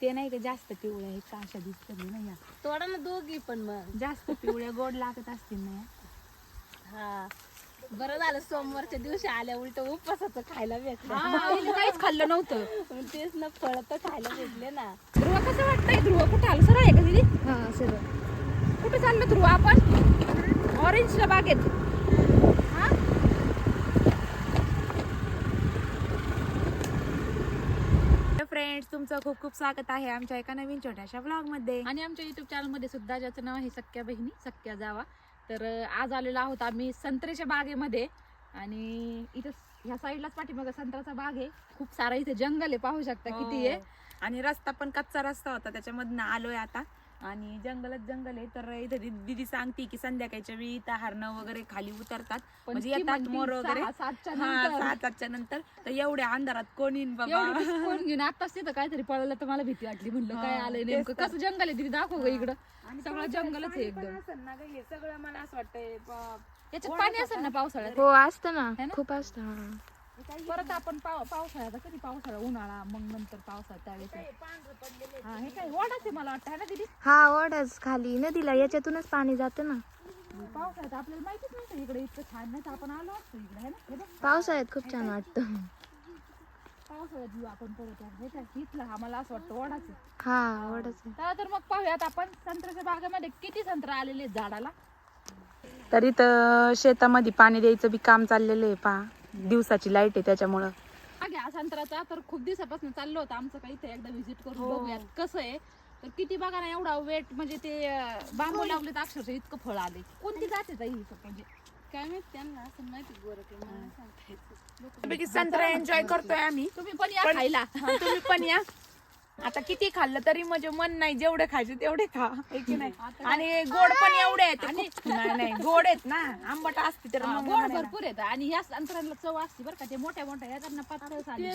ते नाही का जास्त पिवळ्या आहेत का अशा दिसत नाही या तोडा ना दोघी पण मग. जास्त पिवळ्या गोड लागत असतील ना? हा. बरं झालं सोमवारच्या दिवशी आल्या उलट उपवासाचं खायला भेटलं. काहीच खाल्लं नव्हतं. मग तेच ना फळ तर खायला भेटले ना. ध्रुव कसं वाटतंय? ध्रुव कुठं आलं? सर आहे का दिदी? हा सर कुठे चाललो ध्रुव आपण? ऑरेंजच्या बागेत हा? फ्रेंड्स तुमचं खूप खूप स्वागत आहे आमच्या एका नवीन छोट्याशा ब्लॉगमध्ये आणि आमच्या युट्यूब चॅनलमध्ये सुद्धा ज्याचं नाव आहे सख्या बहिणी सख्या जावा. तर आज आलेलो आहोत आम्ही संत्र्याच्या बागेमध्ये. आणि इथं ह्या साईडलाच पाठीमागं संत्र्याचा बाग आहे. खूप सारा इथे जंगल आहे पाहू शकता किती आहे. हो. आणि रस्ता पण कच्चा रस्ता होता त्याच्यामधनं आलोय आता. आणि जंगलच जंगल आहे तर इथे दीदी सांगते की संध्याकाळच्या वेळी इथं हरणं वगैरे खाली उतरतात. म्हणजे येतात मोर वगैरे. सातच्या हा नंतर. सहा सातच्या नंतर. तर एवढ्या अंधारात कोण येईन बाबा? कोण घेऊन आताच तिथं काहीतरी पळलं तर मला भीती वाटली. म्हणलं काय आलंय नेमकं. कसं जंगल आहे तिथे दाखव ग इकडं. आणि सगळं जंगलच आहे एकदम. हे सगळं मला असं वाटतंय याच्यात पाणी असेल. ना पावसाळ्यात? हो असतं ना? खूप असतं. परत आपण पाव- पावसाळ्यात कधी पावसाळा उन्हाळा मग नंतर पावसाळ्यात त्यावेळेस हा हे काय वाढाच आहे मला वाटतं है ना दीदी? हा ओढच खाली नदीला याच्यातूनच पाणी जातं ना. पावसाळ्यात आपल्याला माहितीच नव्हतं इकडे इतकं छान नाही तर आपण आलो असतो इकडे है ना? हे बघ, पावसाळ्यात खूप छान वाटतं. पावसाळ्यात येऊ आपण परत हे काय, इथलं आम्हाला असं वाटतं वडाच आहे. हा ओढच चला तर मग पाहूयात आपण संत्र्याच्या बागेमध्ये किती संत्र आलेले आहेत झाडाला. तर इथं शेतामध्ये पाणी द्यायचं बी काम चाललेलं आहे पहा. दिवसाची लाइट आहे त्याच्यामुळं. हा संत्र्याचा तर खूप दिवसापासून चाललो होतं आमचं काही इथे एकदा व्हिजिट करून हो. बघूयात कसं आहे. तर किती बघा ना एवढा वेट म्हणजे ते अं, बांबू लावले तर अक्षरशः इतकं फळ आले कोणती जाते ही? म्हणजे काय माहीत त्यांना असं माहिती गोरं संत्रा एन्जॉय करतोय आम्ही. तुम्ही पण या खायला. तुम्ही पण या. आता किती खाल्लं तरी म्हणजे मन नाही जेवढे खायचे तेवढे खा. है की नाही? आणि गोड पण एवढे आहेत. आणि- खूप- नाही नाही गोड आहेत ना. आंबट असते तर मग गोड. भरपूर येतं आणि ह्या संत्र्याला चव असते बरं का ते मोठ्या मोठ्या या त्यांना पातळ साली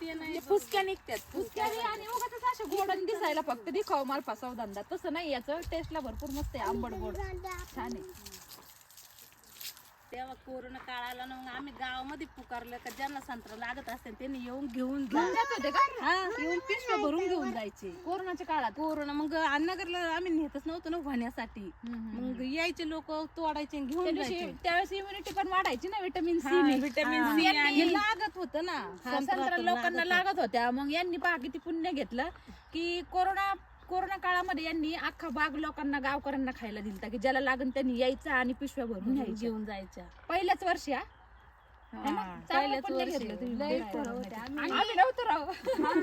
ते नाही ते फुसक्या निघतात फुसक्याही आणि उगाचच अशा गोड आणि दिसायला फक्त दिखाव माल फसाव धंदा. तसं नाही याचं. टेस्टला भरपूर मस्त आहे आंबट गोड. छान आहे. तेव्हा कोरोना काळ आला ना मग आम्ही गावामध्ये पुकारलं का ज्यांना संत्रा लागत असते त्यांनी येऊन घेऊन जा. घेऊन जात होते का? हा येऊन पिशव्या भरून घेऊन जायचे. कोरोनाच्या काळात? कोरोना मग अन्नगरला आम्ही नेतच नव्हतो ना होण्यासाठी. मग यायचे लोक तोडायचे आणि त्या घेऊन दिवशी जायचे. त्यावेळेस इम्युनिटी पण वाढायची ना विटामिन सी हा, व्हिटॅमिन. सी आणि हे लागत होतं ना. संत्रा संत्रा तर लोकांना लागत लागत होत्या. मग यांनी पहा किती पुण्य घेतलं की कोरोना कोरोना काळामध्ये यांनी अख्खा बाग लोकांना गावकऱ्यांना खायला दिलता की ज्याला लागन त्यांनी यायचं आणि पिशव्या भरून घेऊन जायच्या. पहिल्याच वर्षी हा? है ना? चांगलं. घेतलं तुम्ही लय. होते. आम्ही- आम्ही नव्हतो राव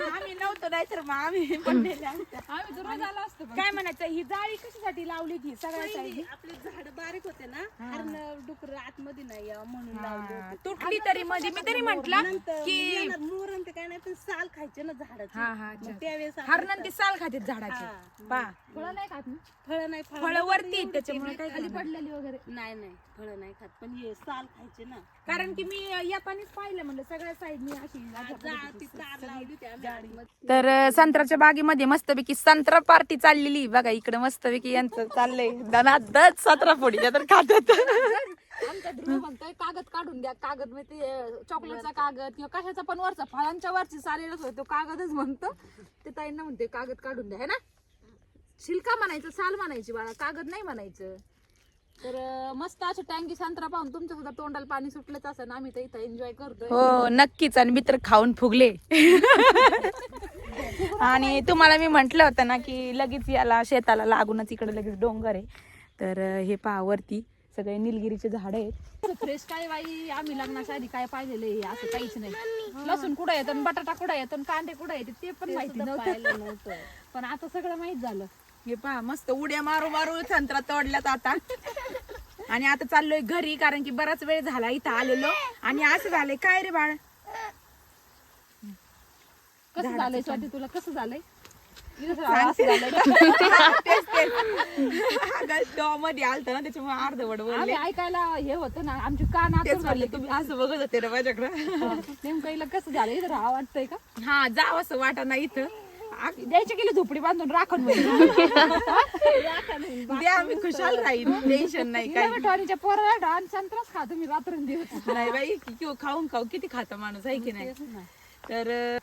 आम्ही नव्हतो नाही तर मग आम्ही पण नेल्या असत्या. आम्ही तर रोज आलो असतो. काय म्हणायचं ही जाळी कशासाठी लावली ती सगळ्या? आपले झाड बारीक होते ना. हरण डुकर आतमध्ये नाही यावं म्हणून लावले हा, होते तुटली तरी मध्ये मी तरी म्हंटल नंतर की येणार मोरण ते काय नाही पण साल खायचे ना झाडाचे हा, हा. मग त्यावेळेस हरणं ती साल खाते झाडाची हा. पा फळं नाही खात ना? फळ नाही फळं वरती आहेत, त्याच्यामुळे काय खाली? पडलेली वगैरे नाही नाही फळ नाही खात पण हे साल खायचे ना कारण की मी येतानीच पाहिलं म्हणलं सगळ्या साईडनी अशी तार होती संत्र्याच्या बागेमध्ये मस्तपैकी संत्रा पार्टी चाललेली. बघा इकडे मस्तपैकी यांचं चाललंय. दनादच सतरा फोडीच्या तर खात्यात. आमचा ध्रुव म्हणतोय कागद काढून द्या. कागद म्हणजे ते चॉकलेटचा कागद किंवा कशाचा पण वरचा फळांच्या वरची चालेलच होय तो कागदच म्हणतो. ते ताईंना म्हणते कागद काढून द्या है ना? शिल्का म्हणायचं साल म्हणायची बाळा कागद नाही म्हणायचं. तर मस्त अशा टँकी संत्रा पाहून तुमच्या सुद्धा तोंडाला पाणी सुटलंच असं आम्ही तर इथं एन्जॉय करतोय. हो नक्कीच. आणि मित्र खाऊन फुगले. आणि तुम्हाला मी म्हंटल होतं ना की लगेच याला शेताला लागूनच इकडे लगेच डोंगर आहे. तर हे पहा वरती. सगळे निलगिरीचे झाड आहेत. फ्रेश काय बाई? आम्ही लग्नाच्या आधी काय पाहिलेलं आहे? असं काहीच नाही. लसूण कुठं येतं? आणि बटाटा कुठं येतं? आणि कांदे कुठं येते? ते पण माहिती नव्हतं. पण आता सगळं माहीत झालं. हे पहा मस्त उड्या मारू मारू संत्रा तोडल्यात आता. आणि आता चाललोय घरी कारण की बराच वेळ झाला इथं आलेलो. आणि असं झालंय काय रे बाळ? कसं झालंय स्वाती तुला कसं झालंय? का? मध्ये आलत ना त्याच्यामुळे अर्धवट बोलले. ऐकायला हे होतं ना आमची कान आतून म्हणले झाले तुम्ही असं बघत होते ना माझ्याकडं. नेमकं कसं झालं इथं राहा वाटतंय का? हा जाव असं वाटा ना इथं. द्यायची गेली झोपडी बांधून राखण द्या आम्ही खुशाल राहील. टेन्शन नाही काही ठवानीच्या पोराला डान संत्राच खा तुम्ही रात्रंदिवस. नाही बाई कि- किंवा खाऊन खाऊ किती खाता माणूस आहे की नाही? तर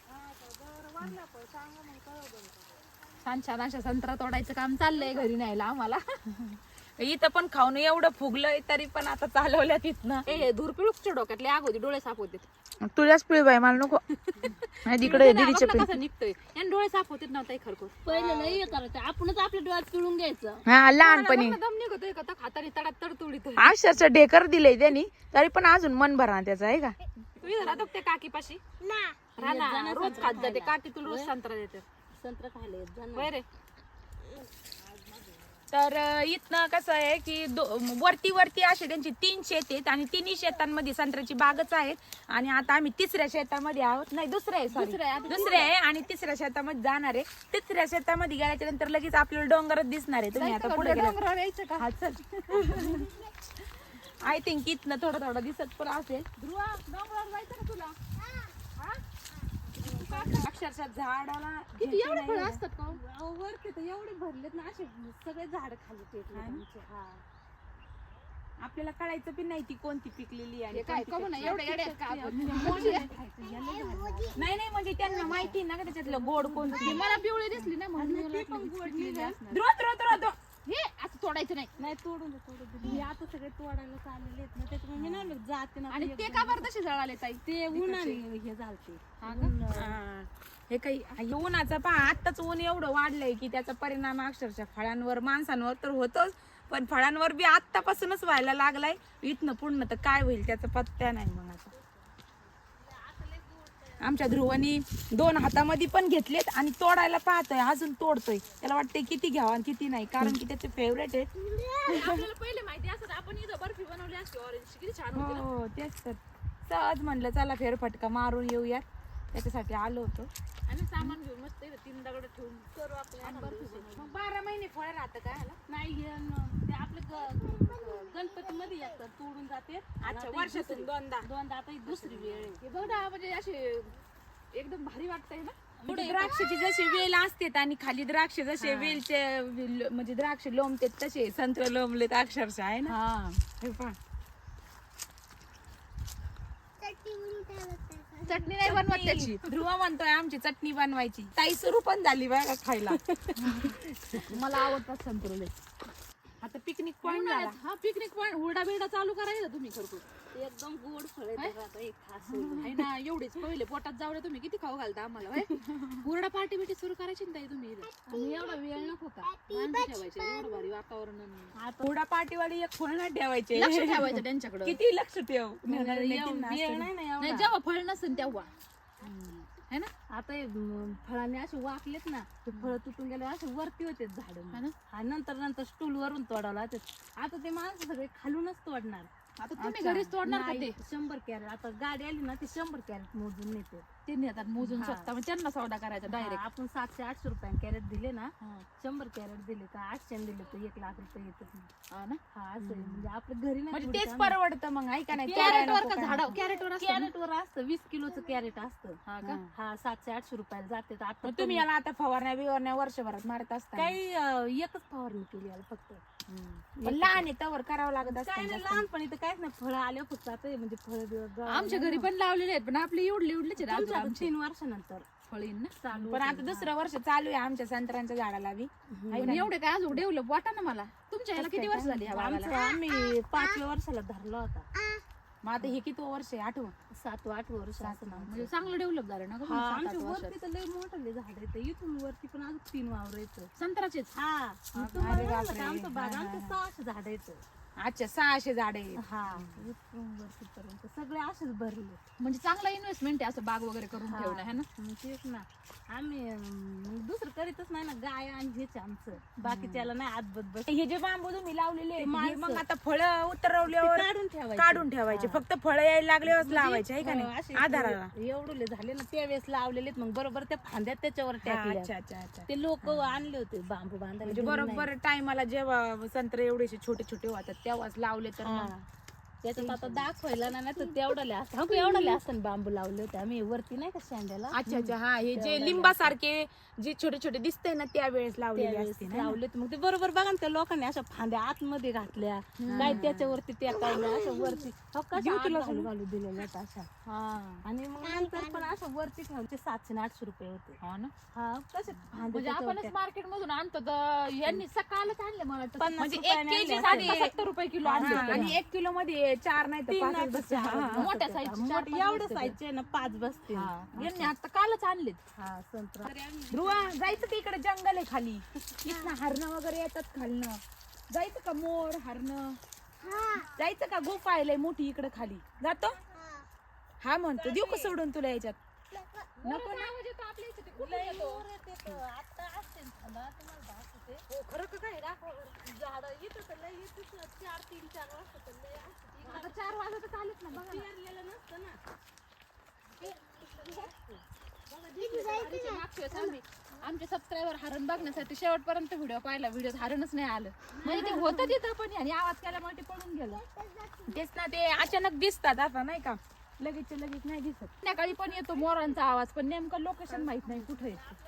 छान छान अशा संत्रा तोडायचं काम चाललंय घरी न्यायला आम्हाला. इथं पण खाऊन एवढं फुगलंय तरी पण आता चालवल्या तिथनं ए धूर पिळूकच्या डोक्यातले आग होती डोळे साफ होते. तुझ्याच पिळ बाई मला नको. नाही तिकडे दीदीचे पिळ. कसं निघतोय. याने डोळे साफ होते ना ताई पहिले नाही हे करायचं आपणच आपल्या डोळ्यात पिळून घ्यायचं. हा लहानपणी. दम निघतोय का? खातानी तडात तडतुडीत अक्षरशः ढेकर दिले त्यांनी तरी पण अजून मन भरा त्याचं आहे का? तुम्ही जरा ते काकी पाशी राहणार रोज खात जाते काकी तुला रोज संत्रा देते. संत्र खायला येत ना. बरे तर इथनं कसं आहे की दो- वरती वरती असे त्यांची तीन शेत आहेत आणि तिन्ही शेतांमध्ये संत्र्याची बागच आहेत. आणि आता आम्ही तिसऱ्या शेतामध्ये आहोत. नाही दुसऱ्या आहे sorry. दुसरं आहे, दुसऱ्या आहे आणि तिसऱ्या शेतामध्ये जाणार आहे. तिसऱ्या शेतामध्ये गेल्याच्यानंतर लगेच आपल्याला डोंगरच दिसणार आहे. तुम्ही आता पुढे यायचं का? चल. आय थिंक इथनं थोडं थोडं दिसत पण असेल. तुला? अक्षरशः झाडाला किती झेपी एवढे नाही फळं आहे. असतात का हो? अहो, वरती तर एवढे भरलेत ना असे सगळे झाड खाली टेकले हा ना? आमचे हा आपल्याला कळायचं पण नाही ती कोणती पिकलेली आहे हे काय आणि कोणती एवढे आहेत का आपण? पिकलेली. नाही नाही म्हणजे त्यांना माहिती ना का त्याच्यातलं गोड कोणती ती मला पिवळी दिसली ना म्हणून. ध्रुव ध्रुव ध्रुव ध्रुव. हे असं तोडायचं नाही. नाही तोडून दे तोडून दे. हे आता सगळे तोडायला चाललेले आहेत ना त्याच्यामुळे मी म्हणलं जाते ना आणि ते का बरं तसे जळाले ताई? ते उन्हाने हे झालते. हा का? हा. हे काही हे उन्हाचं पहा आत्ताच ऊन एवढं वाढलंय की त्याचा परिणाम अक्षरशः फळांवर माणसांवर तर होतोच. पण फळांवर बी आत्तापासूनच व्हायला लागलाय. इथनं पुढनं तर काय होईल त्याचा पत्त्या नाही मग आता. आमच्या ध्रुवानी दोन हातामध्ये पण घेतलेत आणि तोडायला पाहतोय अजून तोडतोय. त्याला वाटतंय किती घ्यावं आणि किती नाही कारण की त्याचे फेवरेट आहेत. पहिले माहिती असत आपण इथं बर्फी बनवली असते ऑरेंज किती छान हो तेच तर. सहज म्हणलं चला फेरफटका मारून येऊयात. त्याच्यासाठी आलो होतो. आणि सामान घेऊन मस्त इथं तीन दगड ठेवून. करू आपल्या. मग बारा महिने फळ राहतं काय ह्याला? नाही हे न- ते आपले गणपती मध्ये येतात तोडून जाते. अच्छा आता ही वर्षातून दुसरी- दोनदा. दोनदा आता ही दुसरी वेळ आहे. हे बघ ना म्हणजे असे एकदम भारी वाटतंय ना. म्हणजे द्राक्षाची जशी वेल असते आणि खाली द्राक्ष जसे वेलचे वेल- म्हणजे द्राक्ष लोंबते तसे संत्र लोंबलेत अक्षरशः आहे ना? हा. हे पहा. चटणी नाही बनवत त्याची. ध्रुव म्हणतोय आमची चटणी बनवायची. ताई सुरू पण झाली बघा खायला. मला आवडतात संत्रोले आता पिकनिक पॉइंट झाला. हा पिकनिक पॉइंट हुरडा बिरडा चालू करायचं तुम्ही खरपूर एकदम गोड फळ आहे त्याला आता एक खास होईल. आहे ना एवढेच पहिले पोटात जाऊ तुम्ही किती खाऊ घालता आम्हाला होय? हुरडा पार्टी बिटी सुरू करायची ना ताई तुम्ही. आणि एवढा वेळ नको का? माणसं ठेवायचे एवढं भारी वातावरण एक फळ नाही ठेवायचे. लक्ष ठेवायचं त्यांच्याकडे. किती लक्ष ठेव. नाही जेव्हा फळ नसेल तेव्हा. है ना? आता हे, फळांनी असे वाकलेत ना ते फळ तुटून गेले असे वरती होते झाड. है ना? नंतर नंतर स्टूल वरून तोडावं लागते. आता ते माणसं सगळे खालूनच तोडणार. आता तुम्ही घरीच तोडणार का ते? नाही, शंभर कॅरेट. आता गाडी आली ना ती शंभर कॅरेट मोजून नेते. ते नेतात मोजून हा. स्वतः. मग त्यांना सौदा करायचा डायरेक्ट आपण सातशे आठशे रुपये कॅरेट दिले ना शंभर कॅरेट दिले का आठशे दिले तर एक लाख रुपये येतात. हा ना? असं आहे. म्हणजे आपल्या घरी नाही म्हणजे तेच. परवडतं मग ऐका नाही कॅरेट वर काय झाड. कॅरेट वर असतं? कॅरेट वर असतं वीस किलोचं कॅरेट असतं. हा का? हा सातशे आठशे रुपयाला जाते तर आता मग तुम्ही याला आता फवारण्या बिवारण्या वर्षभरात मारत असता काही अं, एकच फवारणी केली याला फक्त. पण लहान आहे तवर करावं लागत काय असतं लहानपणी तर काहीच नाही फळं आले फक्त आता हे म्हणजे फळ आमच्या घरी पण लावलेले आहेत पण आपले एवढले एवढलेच आहेत तीन वर्षानंतर. फळ येईन ना चालू पण आता दुसरं वर्ष चालू आहे आमच्या संत्र्यांच्या झाडाला बी. पण एवढे काय अजून डेव्हलप वाटा ना मला? तुमच्या ह्याला किती वर्ष झाली ह्या आमचं बागाला आम्ही पाचव्या वर्षाला धरला होता. मग आता हे किती वर्ष आहे? आठवं. सातवं आठ वर्ष असं नाव. म्हणजे चांगलं डेव्हलप झालं ना गं हा मग सात, आमच्या वर्षात. वरती तर लय मोठं लय झाड येतं इथून वरती पण अजून तीन वावर येतं संत्र्याचेच? हा. तुम्हाला म्हणलं का आमचं बाग आमचं सहाशे झाड येतं अच्छा सहाशे झाडे आहेत. हा सगळे असेच भरले. म्हणजे चांगला इन्व्हेस्टमेंट आहे असं बाग वगैरे करून हा. ठेवणं है ना? मग तेच ना. आम्ही अं, दुसरं करीतच नाही ना गाय आणि हेच आमचं. बाकीच्याला नाही आतबत बस हे जे बांबू तुम्ही लावलेले आहेत, हे. मग आता फळं उतरवल्यावर काढून ठेवायचे. काढून ठेवायचे. फक्त फळं यायला लागल्यावर लावायचे आहे का नाही? आधाराला. एवढले झाले ना त्यावेळेस लावलेले मग बरोबर त्या फांद्या त्याच्यावर हा, टाकल्या. अच्छा अच्छा अच्छा. ते लोक आणले होते बांबू बांधायला म्हणजे बरोबर टायमाला जेव्हा संत्र एवढेसे छोटे छोटे होतात तेव्हाच लावले तर. मग. हा. त्याच्यात आता दाखवायला ना नाही तर तेवढाले असतं. हा, एवढाले असतं बांबू लावले होते आम्ही. वरती नाही का शांड्याला? अच्छा अच्छा. हा हे जे लिंबासारखे जे छोटे छोटे दिसते ना त्यावेळेस लावलेले त्यावेळेस असते ना? लावले होते. मग ते बरोबर बघा ना त्या लोकांनी अशा फांद्या आतमध्ये घातल्या. काय त्याच्यावरती टेकायला अशा वरती हो, कशा आत घालू घालू दिलेल्या आहेत अशा. आणि मग नंतर पण असं वरती ठेवते सातशे आणि आठशे रुपये होते. हा ना. हा तसे म्हणजे आपणच मार्केट मधून आणतो तर यांनी सकाळच आणले मला वाटतं. पन्नास म्हणजे एक रुपयाने केजी आणले साठी असतील. सत्तर रुपये किलो हा, आणले आणि एक किलो मध्ये चार नाही तर तीन पाच नाही तर बसते. चार हा, बसते. मोठ्या साईजचे चार, मोठे पाच एवढं बसते. साईजचे ना पाच बसते हा. यांनी आता कालच आणलेत. हा संत्रा. ध्रुवा जायचं की इकडे जंगल आहे खाली. इथनं हरणं वगैरे येतात खालनं. जायचं का मोर हरणं? जायचं का गुफा आहे लय मोठी इकडे खाली. जातो? हा म्हणतो देऊ का सोडून तुला याच्यात? नको ना. आता असते झाडं तुम्हाला दाखवते. हो, खरं का काय? दाखव झाडं येतं तर लय येतं चार तीन चार वाजता तर लय असतं. आता चार वाजता आलेत ना बघा ना. पेरलेलं नसतं ना. आधीच्या मागच्या वेळेस आम्ही. आमचे सबस्क्रायबर हरण बघण्यासाठी शेवटपर्यंत व्हिडिओ पाहिला व्हिडिओ हरणच नाही आलं. म्हणजे ते होतं तिथं पण आणि आवाज केल्यामुळे ते पडून गेलं. तेच ना ते अचानक दिसतात आता नाही का? लगेच लगेच नाही दिसत. संध्याकाळी पण येतो मोरांचा आवाज पण नेमकं लोकेशन माहीत नाही कुठे आहे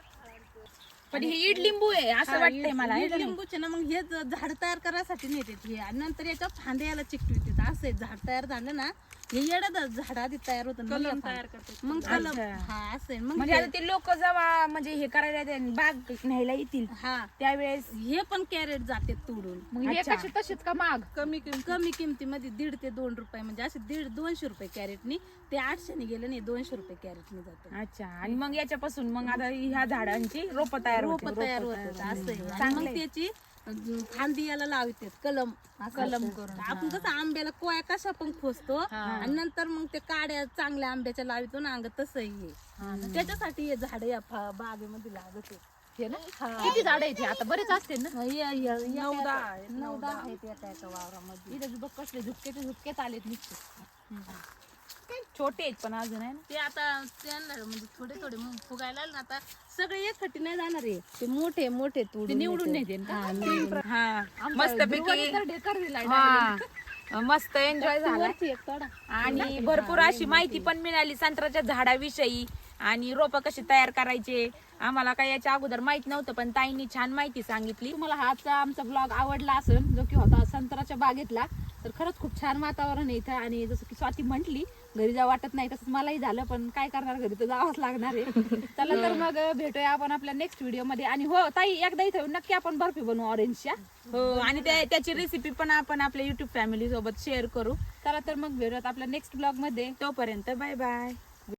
पण हे इडलिंबू आहे असं वाटतंय मला. हे लिंबूचे ना मग हे ज- झाड तयार करायसाठी नेतात हे. आणि नंतर याच्या फांद्या याला चिकटवितात असं आहे, झाड तयार झालं ना हे झाड आधी तयार होतं कलम तयार करतात मग कलम अच्छा. हा असं आहे. मग म्हणजे आता ते लोक जेव्हा म्हणजे हे करायला येतात, बाग न्यायला येतील हा त्यावेळेस हे पण कॅरेट जाते तोडून मग हे अच्छा. कशी तशीच का माग कमी किम कमी किमतीमध्ये दीड ते दोन रुपये म्हणजे असे दीड दोनशे रुपये कॅरेटनी ते आठशेने गेले नाही दोनशे रुपये कॅरेटनी जाते अच्छा आणि मग याच्यापासून मग आता ह्या झाडांची रोप तयार रोप होतील. तयार होतात असं आहे. आणि मग. त्याची फांदी याला लावतात कलम. कलम करून, आपण कसं आंब्याला कोया कशा पण खोसतो आणि नंतर मग ते काड्या चांगल्या आंब्याच्या लावितो ना अंग तसं हे त्याच्यासाठी हे झाड या बागेमध्ये लागत आहे. हे ना? किती झाड आहेत आता बरेच असते ना? नऊदा आहेत, एका एका वावरामध्ये. इथं कसले झुपकेचे झुपकेच आलेत नुसते. छोटे आहेत पण अजून आहे ना. ते आता त्यांना म्हणजे थोडे थोडे मग फुगायला ना आता सगळे एकखटी नाही जाणार आहे. ते मोठे मोठे तोडून निवडून येते. नेते हा, निवडून. हा मस्त पैकी हा मस्त एन्जॉय झाला आणि भरपूर अशी माहिती पण मिळाली संत्र्याच्या झाडाविषयी. आणि रोप कसे तयार करायचे आम्हाला काही याच्या अगोदर माहीत नव्हतं पण ताईंनी छान माहिती सांगितली. तुम्हाला हा आजचा आमचा ब्लॉग आवडला असेल जो की होता संत्राच्या बागेतला तर खरंच खूप छान वातावरण आहे इथं. आणि जसं की स्वाती म्हटली घरी जा वाटत नाही तसंच मलाही झालं पण काय करणार घरी तर जावंच लागणार आहे. चला तर मग भेटूया आपण आपल्या नेक्स्ट व्हिडिओमध्ये. आणि हो ताई एकदा इथं नक्की आपण बर्फी बनवू ऑरेंजच्या हो आणि त्या- त्याची रेसिपी पण आपण आपल्या युट्यूब फॅमिली सोबत शेअर करू. चला तर मग भेटूयात आपल्या नेक्स्ट ब्लॉगमध्ये. तोपर्यंत बाय बाय